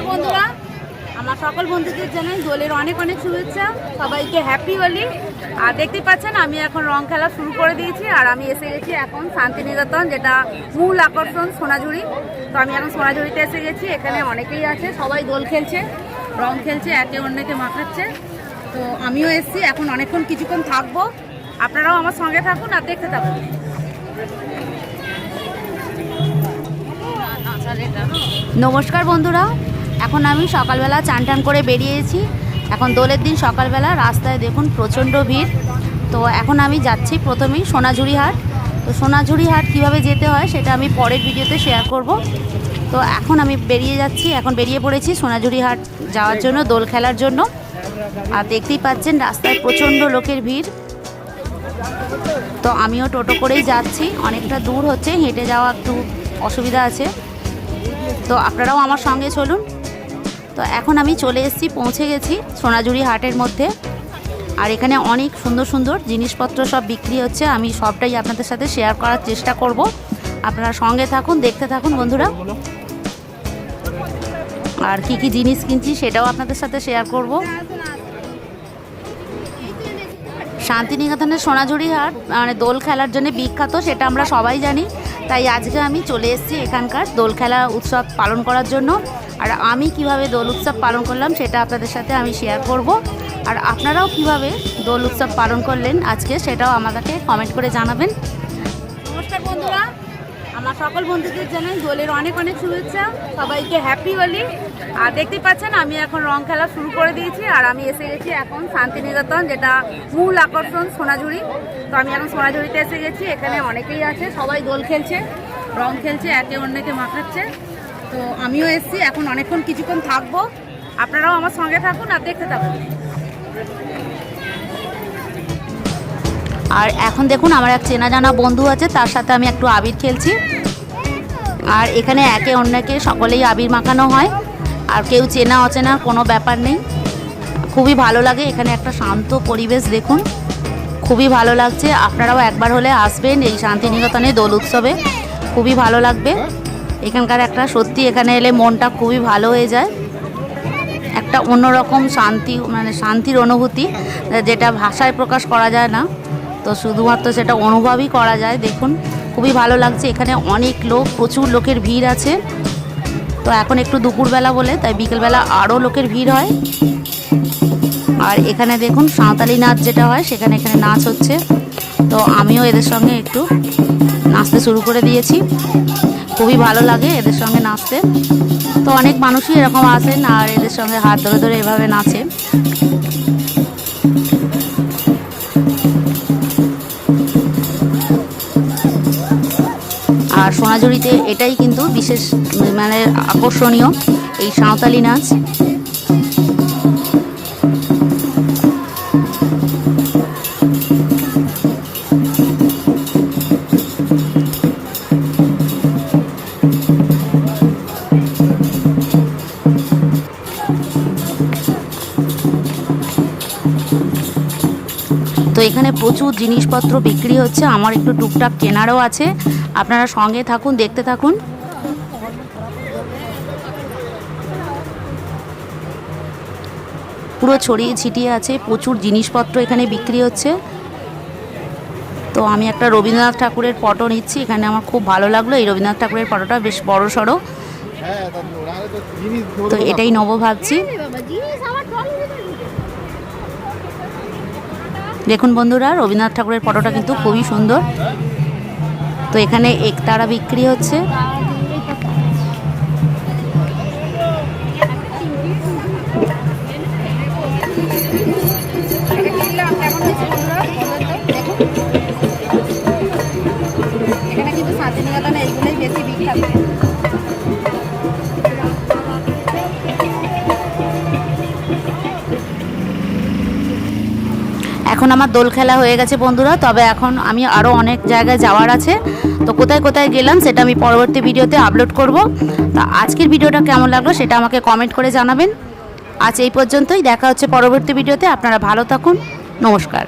নমস্কার বন্ধুরা। আমার সকল বন্ধুদের জানাই দোলের অনেক অনেক শুভেচ্ছা। সবাইকে হ্যাপি হোলি আর দেখতেই পাচ্ছেন, আমি এখন রং খেলা শুরু করে দিয়েছি আর আমি এসে গেছি এখন শান্তিনিকেতন, যেটা মূল আকর্ষণ সোনাঝুরি। তো আমি এখন সোনাঝুরিতে এসে গেছি, এখানে অনেকেই আছে, সবাই দোল খেলছে, রং খেলছে, একে অন্যকে মাখাচ্ছে। তো আমিও এসেছি, এখন অনেকক্ষণ কিছুক্ষণ থাকব। আপনারাও আমার সঙ্গে থাকুন আর দেখতে থাকুন। নমস্কার বন্ধুরা। এখন আমি সকালবেলা চান টান করে বেরিয়েছি। এখন দোলের দিন সকালবেলা, রাস্তায় দেখুন প্রচণ্ড ভিড়। তো এখন আমি যাচ্ছি প্রথমেই সোনাঝুরি হাট। তো সোনাঝুরি হাট কীভাবে যেতে হয় সেটা আমি পরের ভিডিওতে শেয়ার করব। তো এখন আমি বেরিয়ে যাচ্ছি, এখন বেরিয়ে পড়েছি সোনাঝুরি হাট যাওয়ার জন্য, দোল খেলার জন্য। আর দেখতেই পাচ্ছেন রাস্তায় প্রচণ্ড লোকের ভিড়। তো আমিও টোটো করেই যাচ্ছি, অনেকটা দূর হচ্ছে, হেঁটে যাওয়া একটু অসুবিধা আছে। তো আপনারাও আমার সঙ্গে চলুন। তো এখন আমি চলে এসেছি, পৌঁছে গেছি সোনাঝুরি হাটের মধ্যে। আর এখানে অনেক সুন্দর সুন্দর জিনিসপত্র সব বিক্রি হচ্ছে। আমি সবটাই আপনাদের সাথে শেয়ার করার চেষ্টা করব। আপনারা সঙ্গে থাকুন, দেখতে থাকুন বন্ধুরা। আর কি কি জিনিস কিনছি সেটাও আপনাদের সাথে শেয়ার করব। শান্তিনিকেতনের সোনাঝুরি হাট মানে দোল খেলার জন্য বিখ্যাত, সেটা আমরা সবাই জানি। তাই আজকে আমি চলে এসেছি এখানকার দোল খেলা উৎসব পালন করার জন্য। আর আমি কীভাবে দোল উৎসব পালন করলাম সেটা আপনাদের সাথে আমি শেয়ার করব। আর আপনারাও কীভাবে দোল উৎসব পালন করলেন আজকে সেটাও আমাদেরকে কমেন্ট করে জানাবেন। নমস্কার বন্ধুরা আমার সকল বন্ধুদের জানাই দোলের অনেক অনেক শুভেচ্ছা। সবাইকে হ্যাপি হোলি। আর দেখতেই পাচ্ছেন, আমি এখন রং খেলা শুরু করে দিয়েছি আর আমি এসে গেছি এখন শান্তিনিকেতন, যেটা মূল আকর্ষণ সোনাঝুরি। তো আমি এখন সোনাঝুরিতে এসে গেছি, এখানে অনেকেই আছে, সবাই দোল খেলছে, রং খেলছে, একে অন্যকে মাখাচ্ছে। তো আমিও এসেছি, এখন অনেকক্ষণ কিছুক্ষণ থাকব। আপনারাও আমার সঙ্গে থাকুন আর দেখতে থাকুন। আর এখন দেখুন আমার এক চেনা জানা বন্ধু আছে, তার সাথে আমি একটু আবির খেলছি। আর এখানে একে অন্যকে সকলেই আবির মাখানো হয়, আর কেউ চেনা অচেনা কোনো ব্যাপার নেই। খুবই ভালো লাগে এখানে একটা শান্ত পরিবেশ দেখুন। খুবই ভালো লাগছে, আপনারাও একবার হলে আসবেন এই শান্তিনিকেতনে দোল উৎসবে। খুবই ভালো লাগবে। এখানকার একটা সত্যি, এখানে এলে মনটা খুবই ভালো হয়ে যায়। একটা অন্যরকম শান্তি মানে শান্তির অনুভূতি, যেটা ভাষায় প্রকাশ করা যায় না। তো শুধুমাত্র সেটা অনুভবই করা যায়, দেখুন। খুবই ভালো লাগছে, এখানে অনেক লোক, প্রচুর লোকের ভিড় আছে। তো এখন একটু দুপুরবেলা বলে, তাই বিকেলবেলা আরও লোকের ভিড় হয়। আর এখানে দেখুন, সাঁওতালি নাচ যেটা হয়, সেখানে এখানে নাচ হচ্ছে। তো আমিও এদের সঙ্গে একটু নাচতে শুরু করে দিয়েছি। খুবই ভালো লাগে এদের সঙ্গে নাচতে। তো অনেক মানুষই এরকম আসেন আর এদের সঙ্গে হাত ধরে ধরে এভাবে নাচে। আর সোনাঝুরিতে এটাই কিন্তু বিশেষ মানে আকর্ষণীয় এই সাঁওতালি নাচ। তো এখানে প্রচুর জিনিসপত্র বিক্রি হচ্ছে। আমার একটু টুকটাক কেনারও আছে। আপনারা সঙ্গে থাকুন দেখতে থাকুন। পুরো ছড়িয়ে ছিটিয়ে আছে প্রচুর জিনিসপত্র এখানে বিক্রি হচ্ছে। তো আমি একটা রবীন্দ্রনাথ ঠাকুরের ফটো নিচ্ছি। এখানে আমার খুব ভালো লাগল। এই রবীন্দ্রনাথ ঠাকুরের ফটোটা বেশ বড় সড়ো। তো এটাই নব ভাবছি দেখুন বন্ধুরা, রবীন্দ্রনাথ ঠাকুরের ফটোটা কিন্তু খুবই সুন্দর। তো এখানে একতারা বিক্রি হচ্ছে। এখানে কিন্তু শান্তিনিকেতনে এইগুলোই বেশি বিখ্যাত। এখন আমার দোল খেলা হয়ে গেছে বন্ধুরা, তবে এখন আমি আরও অনেক জায়গায় যাওয়ার আছে। তো কোথায় কোথায় গেলাম সেটা আমি পরবর্তী ভিডিওতে আপলোড করব। তা আজকের ভিডিওটা কেমন লাগল সেটা আমাকে কমেন্ট করে জানাবেন। আজ এই পর্যন্তই, দেখা হচ্ছে পরবর্তী ভিডিওতে, আপনারা ভালো থাকুন, নমস্কার।